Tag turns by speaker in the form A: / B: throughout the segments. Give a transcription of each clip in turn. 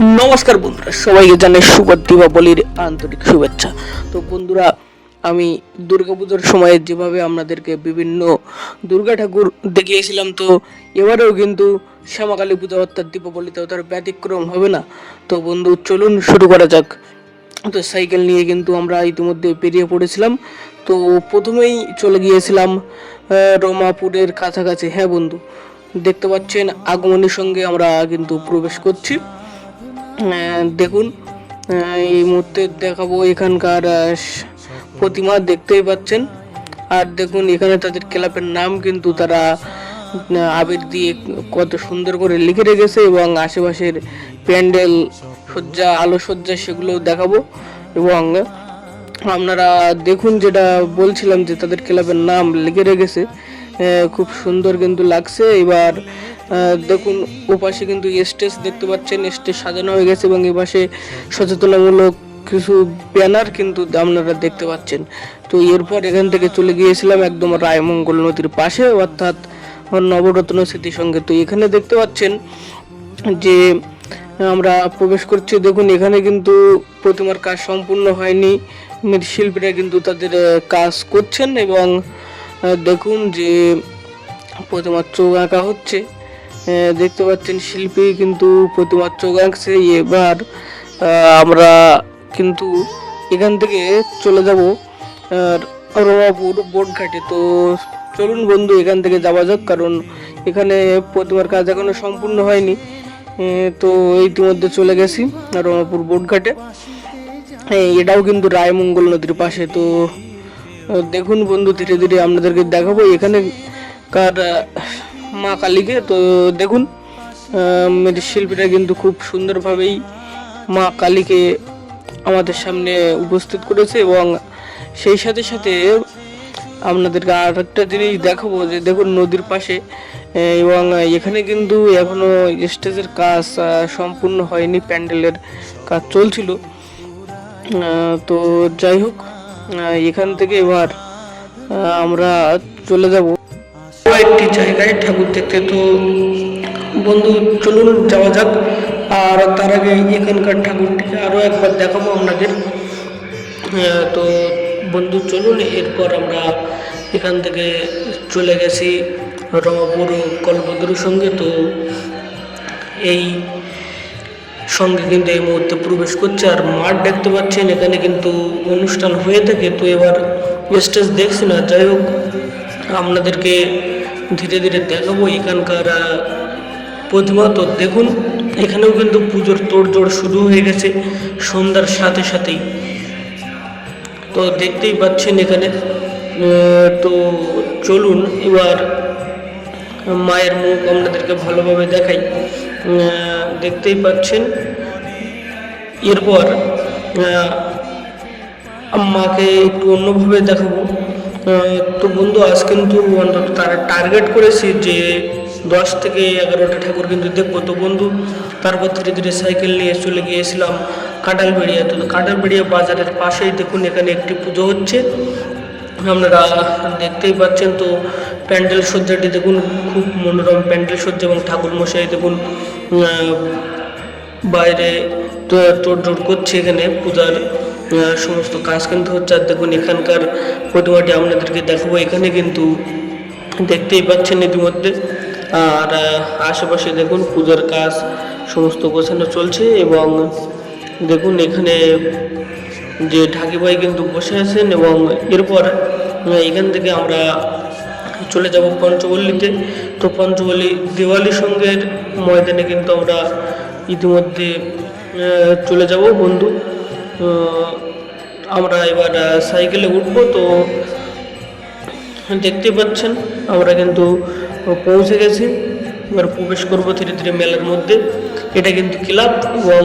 A: নমস্কার বন্ধুরা, সবাইকে জানাই শুভ দীপাবলির আন্তরিক শুভেচ্ছা। তো বন্ধুরা, আমি দুর্গাপুজোর সময় যেভাবে আপনাদেরকে বিভিন্ন দুর্গা ঠাকুর দেখিয়েছিলাম, তো এবারেও কিন্তু শ্যামাকালী পূজা অর্থাৎ দীপাবলিতেও তার ব্যতিক্রম হবে না। তো বন্ধু, চলুন শুরু করা যাক। তো সাইকেল নিয়ে কিন্তু আমরা ইতিমধ্যে পেরিয়ে পড়েছিলাম। তো প্রথমেই চলে গিয়েছিলাম রমাপুরের কাছাকাছি। হ্যাঁ বন্ধু, দেখতে পাচ্ছেন, আগমনের সঙ্গে আমরা কিন্তু প্রবেশ করছি। দেখুন এই মুহূর্তে দেখাবো এখানকার প্রতিমা দেখতেই পাচ্ছেন। আর দেখুন, এখানে তাদের ক্লাবের নাম কিন্তু তারা আবির দিয়ে কত সুন্দর করে লিখে রেখেছে এবং আশেপাশের প্যান্ডেল সজ্জা আলোসজ্জা সেগুলো দেখাবো। এবং আপনারা দেখুন যেটা বলছিলাম যে তাদের ক্লাবের নাম লিখে রেখেছে। খুব সুন্দর কিন্তু লাগছে। এবার দেখুন, ওপাশে কিন্তু স্টেজ দেখতে পাচ্ছেন স্টেজ সাজানো হয়ে গেছে এবং এপাশে সচেতনামূলক কিছু ব্যানার কিন্তু আপনারা দেখতে পাচ্ছেন। তো এরপর এখান থেকে চলে গিয়েছিলাম একদম রায়মঙ্গল নদীর পাশে, অর্থাৎ নবরত্ন স্মৃতি সঙ্গে তো এখানে দেখতে পাচ্ছেন যে, আমরা প্রবেশ করছি, দেখুন, এখানে কিন্তু প্রতিমার কাজ সম্পূর্ণ হয়নি। মৃৎশিল্পীরা কিন্তু তাদের কাজ করছেন এবং দেখুন যে প্রতিমার চোখ আঁকা হচ্ছে। দেখতে পাচ্ছেন শিল্পী কিন্তু প্রতিমার চোখ এবার আমরা কিন্তু এখান থেকে চলে যাব রমাপুর বোটঘাটে। তো চলুন বন্ধু, এখান থেকে যাওয়া যাক, কারণ এখানে প্রতিমার কাজ এখনও সম্পূর্ণ হয়নি। তো ইতিমধ্যে চলে গেছি রমাপুর বোটঘাটে। এটাও কিন্তু রায়মঙ্গল নদীর পাশে। তো, দেখুন বন্ধু, ধীরে ধীরে আপনাদেরকে দেখাবো, এখানে কার মা কালীকে। তো দেখুন মৃৎশিল্পীরা কিন্তু খুব সুন্দরভাবেই মা কালীকে আমাদের সামনে উপস্থিত করেছে এবং সেই সাথে সাথে আপনাদেরকে আর একটা জিনিস দেখাবো যে দেখুন নদীর পাশে এবং এখানে কিন্তু এখনও স্টেজের কাজ সম্পূর্ণ হয়নি, প্যান্ডেলের কাজ চলছিল। তো যাই হোক এখান থেকে এবার আমরা চলে যাব। একটি জায়গায় ঠাকুর দেখতে তো বন্ধু, চলুন যাওয়া যাক। আর তার আগে এখানকার ঠাকুরটিকে আরও একবার দেখাবো আপনাদের। তো বন্ধু, চলুন, এরপর আমরা এখান থেকে চলে গেছি রমাপুর কল্পতরুর সঙ্গে। তো এই সঙ্গে কিন্তু এই মুহূর্তে প্রবেশ করছে আর মাঠ দেখতে পাচ্ছেন, এখানে কিন্তু অনুষ্ঠান হয়ে থাকে। তো এবার স্টেজ দেখছি না। যাই হোক, আপনাদেরকে ধীরে ধীরে দেখাবো এখানকার আহ, প্রতিমা। তো দেখুন এখানেও কিন্তু পুজোর তোড়জোড় শুরু হয়ে গেছে সন্ধ্যার সাথে সাথেই। তো দেখতেই পাচ্ছেন এখানে তো চলুন এবার মায়ের মুখ আপনাদেরকে ভালোভাবে দেখাই। দেখতেই পাচ্ছেন এরপর মাকে একটু অন্যভাবে দেখাবো। তো বন্ধু, আজ কিন্তু অন্তত তারা টার্গেট করেছি যে দশ থেকে এগারোটা ঠাকুর কিন্তু দেখব। তো বন্ধু তারপর ধীরে ধীরে সাইকেল নিয়ে চলে গিয়েছিলাম কাটালবেড়িয়া তো কাটালবেড়িয়া বাজারের পাশেই দেখুন এখানে একটি পুজো হচ্ছে। আপনারা দেখতেই পাচ্ছেন তো, প্যান্ডেল সজ্জাটি দেখুন, খুব মনোরম প্যান্ডেল সজ্জা এবং ঠাকুর মশাই দেখুন বাইরে তো তোড়জোড় করছে এখানে পূজার। সমস্ত কাজ কিন্তু হচ্ছে, আর দেখুন এখানকার প্রতিমাটি আপনাদেরকে দেখাবো। এখানে কিন্তু দেখতেই পাচ্ছেন ইতিমধ্যে। আর আশেপাশে দেখুন পূজার কাজ সমস্ত গোছানো চলছে এবং দেখুন এখানে যে ঢাকি ভাই কিন্তু বসে আছেন এবং এরপর এখান থেকে আমরা চলে যাব পঞ্চবল্লীতে। তো পঞ্চবল্লী দিওয়ালি সঙ্গের ময়দানে কিন্তু আমরা ইতিমধ্যে চলে যাব বন্ধু। আমরা এবার সাইকেলে উঠবো, তো দেখতে পাচ্ছেন, আমরা কিন্তু পৌঁছে গেছি। এবার প্রবেশ করব ধীরে ধীরে মেলার মধ্যে। এটা কিন্তু ক্লাব এবং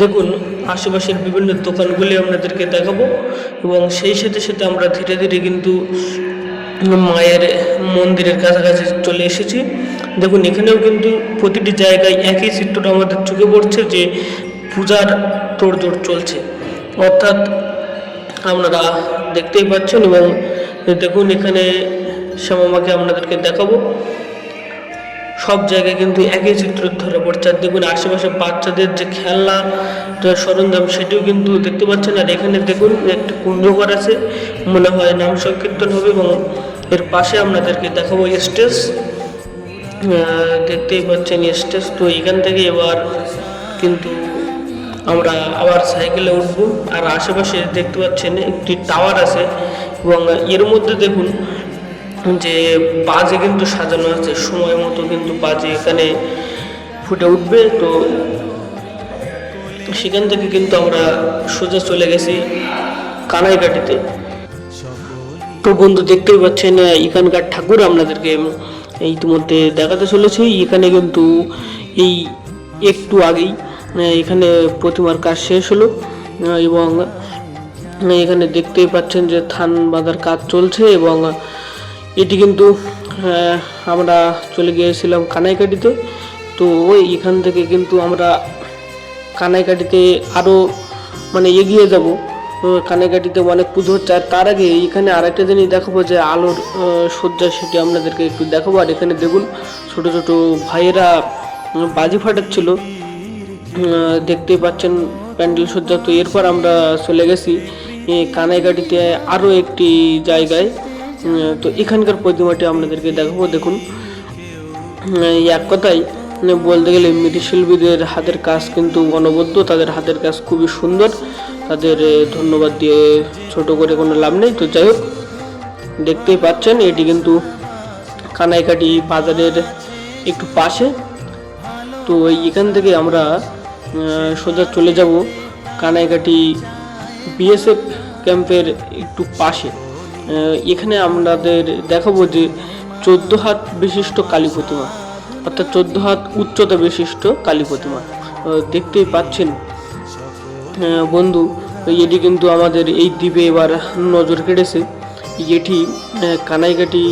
A: দেখুন, আশেপাশের বিভিন্ন দোকানগুলি আপনাদেরকে দেখাবো এবং সেই সাথে সাথে আমরা ধীরে ধীরে কিন্তু মায়ের মন্দিরের কাছাকাছি চলে এসেছি। দেখুন, এখানেও কিন্তু প্রতিটি জায়গায় একই চিত্রটা আমাদের চোখে পড়ছে যে পূজার তোড়জোড় চলছে। অর্থাৎ আপনারা দেখতেই পাচ্ছেন এবং দেখুন এখানে শ্যামামাকে আপনাদেরকে দেখাবো। সব জায়গায় কিন্তু একই চিত্র ধরে পড়ছে। আর দেখুন আশেপাশে বাচ্চাদের যে খেলনা সরঞ্জাম, সেটিও কিন্তু দেখতে পাচ্ছেন। আর এখানে দেখুন একটি কুঞ্জঘর আছে, মনে হয় নাম সংকীর্তন হবে এবং এর পাশে আপনাদেরকে দেখাবো স্টেজ। দেখতেই পাচ্ছেন স্টেজ। তো এখান থেকে এবার কিন্তু আমরা আবার সাইকেলে উঠবো, আর আশেপাশে দেখতে পাচ্ছেন একটি টাওয়ার আছে, এবং এর মধ্যে দেখুন যে বাজে কিন্তু সাজানো আছে, সময় মতো কিন্তু বাজে এখানে ফুটে উঠবে। তো সেখান থেকে কিন্তু আমরা সোজা চলে গেছি কানাইঘাটিতে। তো বন্ধু, দেখতেই পাচ্ছেন, এখানকার ঠাকুর আপনাদেরকে ইতিমধ্যে দেখাতে চলেছি। এখানে কিন্তু এই একটু আগেই এখানে প্রতিমার কাজ শেষ হলো এবং এখানে দেখতেই পাচ্ছেন যে থান বাঁধার কাজ চলছে, এবং, এটি কিন্তু আমরা চলে গিয়েছিলাম কানাইকাটিতে। তো ওই এখান থেকে কিন্তু আমরা কানাইকাটিতে আরও মানে এগিয়ে যাব। কানাইকাটিতে অনেক পুজো হচ্ছে, আর তার আগে এখানে আরেকটা জিনিস দেখাবো যে আলোর সজ্জা সেটি আপনাদেরকে একটু দেখাবো। আর এখানে দেখুন, ছোট ছোট ভাইয়েরা বাজি ফাটাচ্ছিল। দেখতেই পাচ্ছেন প্যান্ডেল সজ্জা। তো এরপর আমরা চলে গেছি এ, কানাইঘাটিতে আরও একটি জায়গায়। তো এখানকার প্রতিমাটি আপনাদেরকে দেখাবো দেখুন। এক কথায় বলতে গেলে মৃৎশিল্পীদের হাতের কাজ কিন্তু অনবদ্য তাদের হাতের কাজ খুবই সুন্দর। তাদের ধন্যবাদ দিয়ে ছোট করে কোনো লাভ নেই। তো যাই হোক দেখতেই পাচ্ছেন এটি কিন্তু কানাইকাটি বাজারের একটু পাশে। তো এখান থেকে আমরা সোজা চলে যাব কানাইকাটি বিএসএফ ক্যাম্পের একটু পাশে। এখানে আমাদের দেখাবো যে চোদ্দ হাত বিশিষ্ট কালী প্রতিমা, অর্থাৎ চোদ্দ হাত উচ্চতা বিশিষ্ট কালী প্রতিমা। দেখতেই পাচ্ছেন। বন্ধু, এটি কিন্তু আমাদের এই দ্বীপে এবার নজর কেড়েছে। এটি কানাইঘাটি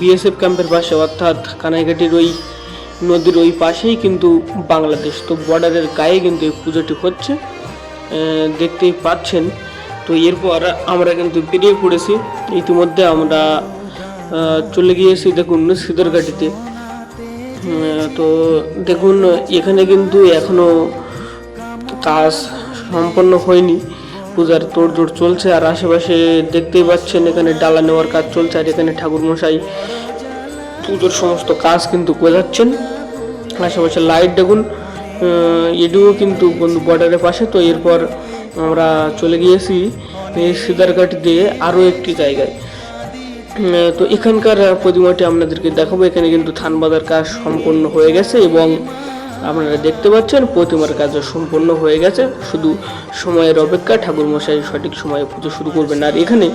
A: বিএসএফ ক্যাম্পের পাশে, অর্থাৎ কানাইঘাটির ওই নদীর ওই পাশেই কিন্তু বাংলাদেশ। তো বর্ডারের গায়ে কিন্তু এই পুজোটি হচ্ছে। দেখতেই পাচ্ছেন। তো এরপর আমরা কিন্তু বেরিয়ে পড়েছি। ইতিমধ্যে আমরা চলে গিয়েছি দেখুন সিদরঘাটিতে তো দেখুন এখানে কিন্তু এখনও কাজ সম্পন্ন হয়নি। পূজার তোড়জোড় চলছে। আর আশেপাশে দেখতেই পাচ্ছেন এখানে ডালা নেওয়ার কাজ চলছে। আর এখানে ঠাকুর মশাই পুজোর সমস্ত কাজ কিন্তু গোজাচ্ছেন আশেপাশে লাইট দেখুন এটিও কিন্তু বন্ধু বর্ডারের পাশে, তো এরপর আমরা চলে গিয়েছি এই সিদারঘাট দিয়ে আরও একটি জায়গায়। তো এখানকার প্রতিমাটি আপনাদেরকে দেখাবো। এখানে কিন্তু থান বাঁধার কাজ সম্পন্ন হয়ে গেছে এবং আপনারা দেখতে পাচ্ছেন প্রতিমার কাজও সম্পন্ন হয়ে গেছে। শুধু সময়ের অপেক্ষা ঠাকুর মশাই সঠিক সময়ে পুজো শুরু করবেন। আর এখানে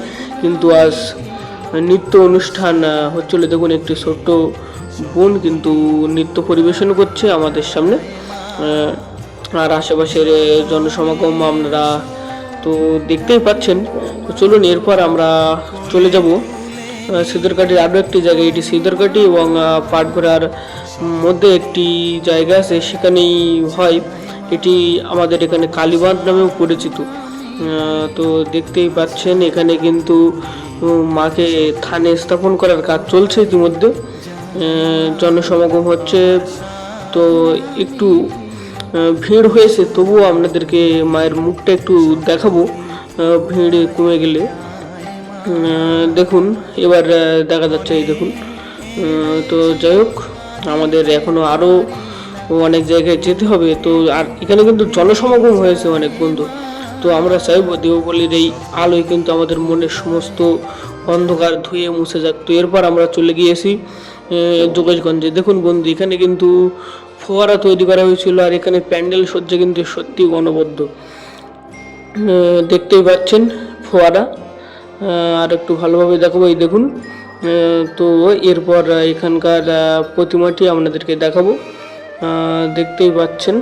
A: কিন্তু আজ নৃত্য অনুষ্ঠান হচ্ছিল দেখুন একটি ছোট্ট বোন কিন্তু নৃত্য পরিবেশন করছে আমাদের সামনে। আর আশেপাশের জনসমাগম আমরা তো দেখতেই পাচ্ছেন। তো চলুন এরপর আমরা চলে যাব সিদরকাটির আরও একটি জায়গা এটি সিদরকাটি এবং পাটঘোড়ার মধ্যে একটি জায়গা আছে, সেখানেই হয়। এটি আমাদের এখানে কালীবাঁধ নামেও পরিচিত। তো দেখতেই পাচ্ছেন এখানে কিন্তু উম, মাকে থানে স্থাপন করার কাজ চলছে ইতিমধ্যে। জনসমাগম হচ্ছে তো একটু ভিড় হয়েছে তবুও আপনাদেরকে মায়ের মুখটা একটু দেখাবো। ভিড় কমে গেলে। দেখুন এবার দেখা যাচ্ছে এই দেখুন। তো যাই হোক আমাদের এখনও আরও অনেক জায়গায় যেতে হবে। তো আর এখানে কিন্তু জনসমাগম হয়েছে অনেক বন্ধু। তো আমরা চাইব দেবপল্লীর এই আলোয় কিন্তু আমাদের মনের সমস্ত অন্ধকার ধুয়ে মুছে যাক। তো এরপর আমরা চলে গিয়েছি যোগেশগঞ্জে। দেখুন বন্ধু, এখানে কিন্তু ফোয়ারা তৈরি করা হয়েছিল আর এখানে প্যান্ডেল সজ্জা কিন্তু সত্যি অনবদ্য দেখতেই পাচ্ছেন ফোয়ারা। আর একটু ভালোভাবে দেখাবো, এই দেখুন। তো এরপর এখানকার প্রতিমাটি আপনাদেরকে দেখাবো। দেখতেই পাচ্ছেন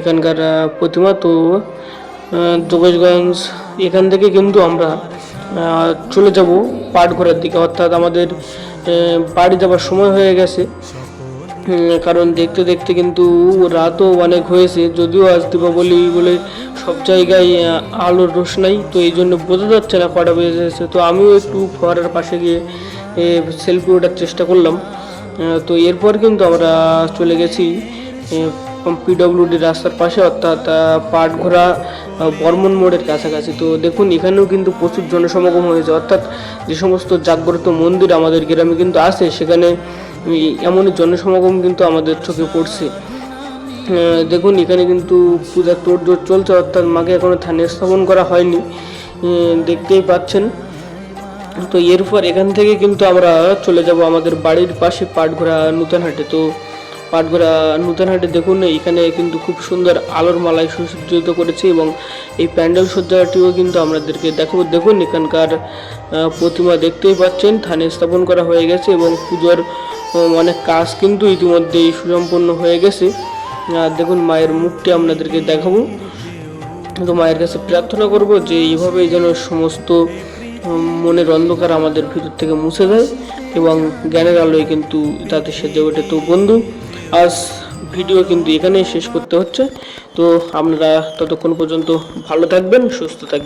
A: এখানকার প্রতিমা। তো যোগেশগঞ্জ এখান থেকে কিন্তু আমরা চলে যাব পাটঘরের দিকে। অর্থাৎ আমাদের বাড়ি যাবার সময় হয়ে গেছে। কারণ দেখতে দেখতে কিন্তু রাতও অনেক হয়েছে। যদিও আজ দীপাবলি বলে সব জায়গায় আলোর রোশনাই তো এই জন্য বোঝা যাচ্ছে না কটা বেজে যাচ্ছে তো আমিও একটু ফোয়ারার পাশে গিয়ে সেলফি ওঠার চেষ্টা করলাম। তো এরপর কিন্তু আমরা চলে গেছি পিডব্লিউডি রাস্তার পাশে, অর্থাৎ পাটঘোড়া বর্মন মোড়ের কাছাকাছি। তো দেখুন, এখানেও কিন্তু প্রচুর জনসমাগম হয়েছে। অর্থাৎ, যে সমস্ত জাগ্রত মন্দির আমাদের গ্রামে কিন্তু আছে, সেখানে এমনই জনসমাগম কিন্তু আমাদের চোখে পড়ছে। দেখুন, এখানে কিন্তু পূজার তোড়জোড় চলছে, অর্থাৎ মাকে এখনও থানে স্থাপন করা হয়নি দেখতেই পাচ্ছেন। তো এরপর এখান থেকে কিন্তু আমরা চলে যাব আমাদের বাড়ির পাশে পাটঘোড়া নূতনহাটে তো পাটঘোড়া নূতনহাটে দেখুন, এখানে কিন্তু খুব সুন্দর আলোর মালায় সুসজ্জিত করেছে এবং এই প্যান্ডেল সজ্জাটিও কিন্তু আমাদেরকে দেখাবো। দেখুন, এখানকার প্রতিমা দেখতেই পাচ্ছেন, থানে স্থাপন করা হয়ে গেছে এবং পুজোর অনেক কাজ কিন্তু ইতিমধ্যেই সুসম্পন্ন হয়ে গেছে। আর দেখুন, মায়ের মুখটি আপনাদেরকে দেখাবো। তো মায়ের কাছে প্রার্থনা করব যে এইভাবেই যেন সমস্ত মনের অন্ধকার আমাদের ভিতর থেকে মুছে দেয় এবং জ্ঞানের আলোয় কিন্তু তাতে সেজে ওঠে। তো বন্ধু আজ ভিডিও কিন্তু এখানেই শেষ করতে হচ্ছে। তো আপনারা ততক্ষণ পর্যন্ত ভালো থাকবেন, সুস্থ থাকবেন।